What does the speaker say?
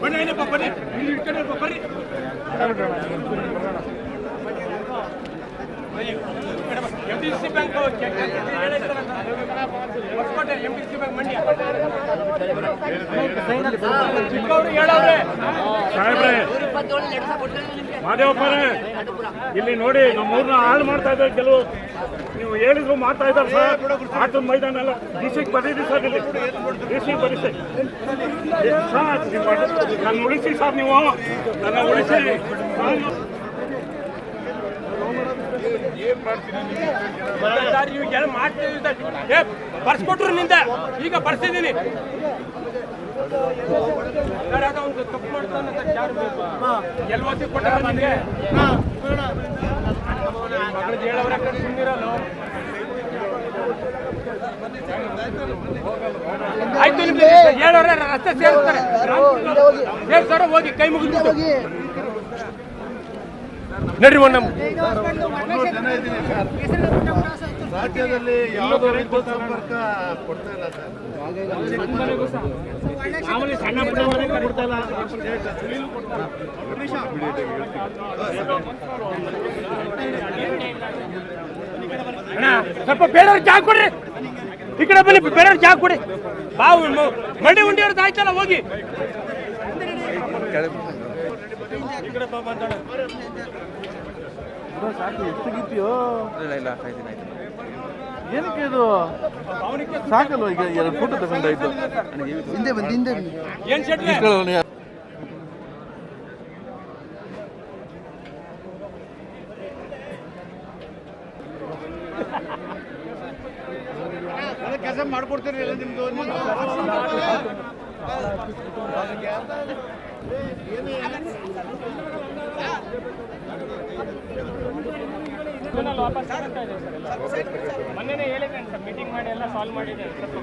ಬನ್ನಿ ಏನಪ್ಪ ಬನ್ನಿ ಇಲ್ಲಿ ಇಟ್ಕೊಂಡ್ರಪ್ಪ ಬರ್ರಿ M D C bank Hoskote M D C bank Mandya ಚಿಕ್ಕವ್ರು ಹೇಳವ್ರೆ ಇಲ್ಲಿ ನೋಡಿ ನಮ್ಮೂರ್ನ ಹಾಳು ಮಾಡ್ತಾ ಇದ್ದಾರೆ ಕೆಲವು. ನೀವು ಹೇಳಿದ್ರು ಮಾಡ್ತಾ ಇದ್ದಾರೆ ಸರ್. ಆಟದ ಮೈದಾನ ಎಲ್ಲ ಡಿ ಸಿಗೆ ಬರೀರಿ ಸರ್ ಇಲ್ಲಿ. ಡಿ ಸಿಗೆ ಬರೀ ಸರ್. ಸರ್ ನನ್ನ ಉಳಿಸಿ ಸರ್ ನೀವು. ನನ್ನ ಉಳಿಸಿ. ನಾನು ಸರ್ ಮಾಡ್ತೀವಿ. ಏ ಬರ್ಸ್ಕೊಟ್ರು ನಿಂದ. ಈಗ ಬರ್ಸಿದ್ದೀನಿ. ಸರ್ ಅದ ಒಂದು ತಪ್ಪು ಮಾಡ್ತಾನೆ ಎಲ್ ಮಗಳು ಹೇಳವ್ರೆ ಕಡೆ ಸುಮ್ಮನಿರಲ್ಲ ಆಯ್ತು ನಿಮ್ಗೆ ಹೇಳೋರೆ ರಸ್ತೆ ಸೇರಿಸ್ತಾರೆ. ಸೇರ್ಸಾರ ಹೋಗಿ ಕೈ ಮುಗಿದ್ಬಿಟ್ಟು. ನಡ್ರಿ ಮೇಡಮ್ ರಾಜ್ಯದಲ್ಲಿ ಯಾವುದೋ ಸಂಪರ್ಕ ಕೊಡ್ತಾ ಇಲ್ಲ ಸ್ವಲ್ಪ ಬೇರೆಯವ್ರ ಚಾ ಕೊಡ್ರಿ. ಈ ಕಡೆ ಬನ್ನಿ ಬೇರೆಯವ್ರ ಚಾ ಕೊಡಿ ಬಾವು ಮಂಡಿ ಉಂಡಿ ಅವ್ರದ್ದು ಆಯ್ತಲ್ಲ ಹೋಗಿ. ಏನಕ್ಕೆ ಇದು? ಸಾಕಲ್ವ ಈಗ ಎರಡು ಫೋಟೋ ತಗೊಂಡಾಯ್ತು ಹಿಂದೆ ಬಂದು ಹಿಂದೆ ಏನು ಶೆಟ್ಲಿ? ಕೆಲಸ ಮಾಡ್ಕೊಡ್ತೀರಿ ಎಲ್ಲ ಸರ್ ಮೊನ್ನೆನೇ ಹೇಳಿದ್ದೇನೆ ಸರ್ ಮೀಟಿಂಗ್ ಮಾಡಿ ಎಲ್ಲ ಸಾಲ್ವ್ ಮಾಡಿದೆ ಸ್ವಲ್ಪ